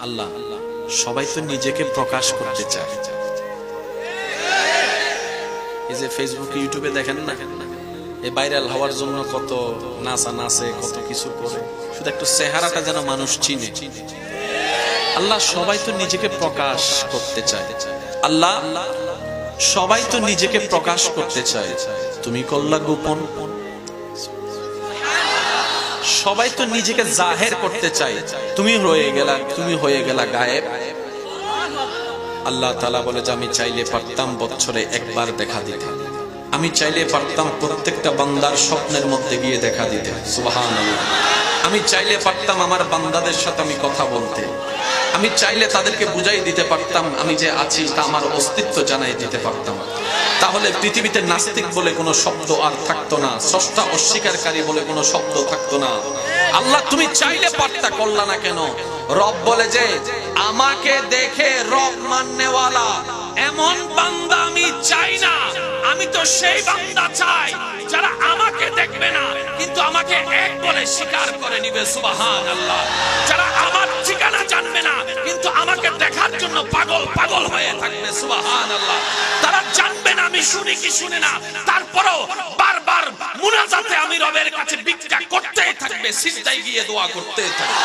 আল্লাহ, সবাই তো নিজেকে প্রকাশ করতে চায়। এই যে ফেসবুকে ইউটিউবে দেখেন না? এই ভাইরাল হওয়ার জন্য কত নাচা নাচে, কত কিছু করে। শুধু একটু চেহারাটা যেন মানুষ চিনে। আল্লাহ সবাই তো নিজেকে প্রকাশ করতে চায়। আল্লাহ, সবাই তো নিজেকে প্রকাশ করতে চায়। তুমি করলা গোপন। সবাই তো নিজেকে জাহের করতে চায়। তুমি হয়ে গেলা, তুমি হয়ে গেলা গায়েব। আল্লাহ তালা বলে, যে আমি চাইলে পারতাম বছরে একবার দেখা দিতে। আমি চাইলে পারতাম প্রত্যেকটা বান্দার স্বপ্নের মধ্যে গিয়ে দেখা দিতে। আমি চাইলে পারতাম আমার বান্দাদের সাথে আমি কথা বলতে। আমি চাইলে তাদেরকে বুঝাই দিতে পারতাম, আমি যে আছি তা আমার অস্তিত্ব জানাই দিতে পারতাম। তাহলে পৃথিবীতে নাস্তিক বলে কোনো শব্দ আর থাকতো না, স্রষ্টা অস্বীকারী বলে কোনো শব্দ থাকতো না। আল্লাহ, তুমি চাইলে পারতা করলা না কেন? রব বলে যে, আমাকে দেখে রব মাননেওয়ালা এমন বান্দা আমি চাই না। আমি তো সেই বান্দা চাই যারা আমাকে দেখবে না, কিন্তু আমাকে এক বলে স্বীকার করে নিবে সুবাহান আল্লাহ যারা আমার ঠিকানা জানবে না, কিন্তু আমাকে দেখার জন্য পাগল পাগল হয়ে থাকবে সুবাহান আল্লাহ আমি শুনি কি শুনে না? তারপরও বারবার মুনাজাতে আমি রবের কাছে ভিক্ষা করতেই থাকবে, সিজদায় গিয়ে দোয়া করতে থাকবে।